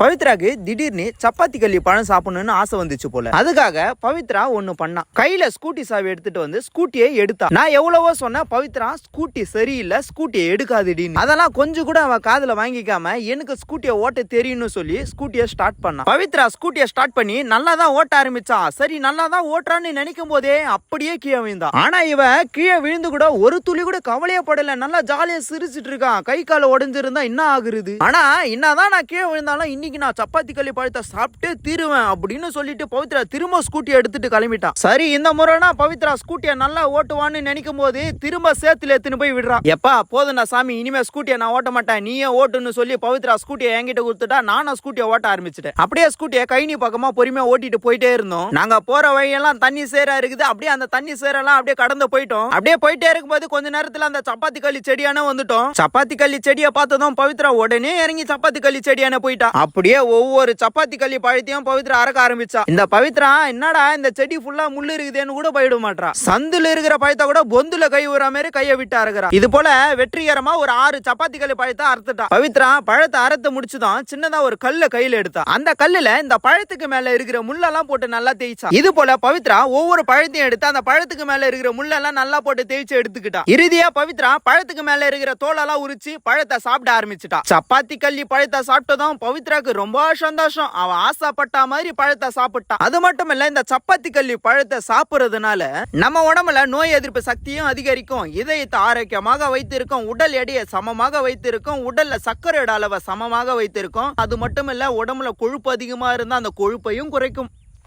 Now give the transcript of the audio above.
பவித்ராக்கு திடீர்னு சப்பாத்தி கல்லி பழம் சாப்பிடணும்னு ஆசை வந்துச்சு போல. அதுக்காக பவித்ரா ஒண்ணு பண்ணா. கையில ஸ்கூட்டி சாவி எடுத்துட்டு வந்து ஸ்கூட்டியை எடுத்தா. நான் எவ்வளவோ சொன்னேன் பவித்ரா ஸ்கூட்டி சரியில்லை ஸ்கூட்டியை எடுக்காதுடின்னு அதெல்லாம் கொஞ்சம் கூட அவன் காதுல வாங்கிக்காம எனக்கு ஸ்கூட்டியை ஓட்ட தெரியும்னு சொல்லி ஸ்கூட்டியை ஸ்டார்ட் பண்ணா. பவித்ரா ஸ்கூட்டியை ஸ்டார்ட் பண்ணி நல்லா தான் ஓட்ட ஆரம்பிச்சா. சரி நல்லா தான் ஓட்டுறான்னு நினைக்கும் போதே அப்படியே கீழே விழுந்தான் ஆனா இவ கீழே விழுந்து கூட ஒரு துளி கூட கவலையே படல. நல்லா ஜாலியா சிரிச்சிட்டு இருக்கான் கை கால உடஞ்சிருந்தா என்ன ஆகுறது? ஆனா என்னதான் நான் கீழே விழுந்தாலும் இன்னைக்கு நான் சப்பாத்தி களி பழத்தை சாப்பிட்டு தீருவேன் அப்படின்னு சொல்லிட்டு பவித்ரா திரும்ப ஸ்கூட்டி எடுத்துட்டு கிளம்பிட்டான் சரி இந்த முறைனா பவித்ரா ஸ்கூட்டியை நல்லா ஓட்டுவான்னு நினைக்கும் போது திரும்ப சேத்துல எடுத்துன்னு போய் விடுறான் எப்பா போதும்டா சாமி இனிமே ஸ்கூட்டியை நான் ஓட்ட மாட்டேன். நீயே ஓட்டுன்னு சொல்லி பவித்ரா ஸ்கூட்டியை என்கிட்ட கொடுத்துட்டா நானும் ஸ்கூட்டியை ஓட்ட ஆரம்பிச்சிட்டேன். அப்படியே ஸ்கூட்டியை கைனி பக்கமா பொறுமையா ஓட்டிட்டு போயிட்டே இருந்தோம். நாங்க போற வழியெல்லாம் தண்ணி சேரா இருக்குது. அப்படியே அந்த தண்ணி சேரெல்லாம் அப்படியே கடந்து போயிட்டோம். அப்படியே போயிட்டே இருக்கும்போது கொஞ்ச நேரத்துல அந்த சப்பாத்தி கல்லி செடியான வந்துட்டோம். சப்பாத்தி கல்லி செடியை பார்த்ததும் பவித்ரா உடனே இறங்கி சப்பாத்தி கல்லி செடியான போயிட்டா. அப்ப அப்படியே ஒவ்வொரு சப்பாத்தி கல்லி பழத்தையும் பவித்ரா அறக்க ஆரம்பிச்சா. இந்த பவித்ரா என்னடா இந்த செடி ஃபுல்லா முள்ளு இருக்குதுன்னு கூட போயிட மாட்டா சந்துல இருக்கிற பழத்தை கூட பொந்துல கை விடுற மாதிரி கையை விட்டு அறுக்கிறா. இது போல வெற்றிகரமா ஒரு ஆறு சப்பாத்தி கல்லி பழத்தை அறுத்துட்டா. பவித்ரா பழத்தை அறுத்து முடிச்சுதான் சின்னதா ஒரு கல்ல கையில எடுத்தா. அந்த கல்லுல இந்த பழத்துக்கு மேல இருக்கிற முள்ளெல்லாம் போட்டு நல்லா தேய்ச்சா. இது போல பவித்ரா ஒவ்வொரு பழத்தையும் எடுத்து அந்த பழத்துக்கு மேல இருக்கிற முள்ளெல்லாம் நல்லா போட்டு தேய்ச்சி எடுத்துக்கிட்டா. இறுதியா பவித்ரா பழத்துக்கு மேல இருக்கிற தோலெல்லாம் உரிச்சு பழத்தை சாப்பிட ஆரம்பிச்சுட்டா. சப்பாத்தி கல்லி பழத்தை சாப்பிட்டதும் பவித்ராக்கு ரொம்ப சந்தோஷம். அவன் ஆசைப்பட்ட மாதிரி பழத்தை சாப்பிட்டான். அது மட்டும் இல்ல இந்த சப்பாத்தி கல்லி பழத்தை சாப்பிடுறதுனால நம்ம உடம்புல நோய் எதிர்ப்பு சக்தியும் அதிகரிக்கும். இதயத்தை ஆரோக்கியமாக வைத்திருக்கும். உடல் எடையை சமமாக வைத்திருக்கும். உடல்ல சர்க்கரையோட அளவை சமமாக வைத்திருக்கும். அது மட்டும் இல்ல உடம்புல கொழுப்பு அதிகமா இருந்தா அந்த கொழுப்பையும் குறைக்கும்.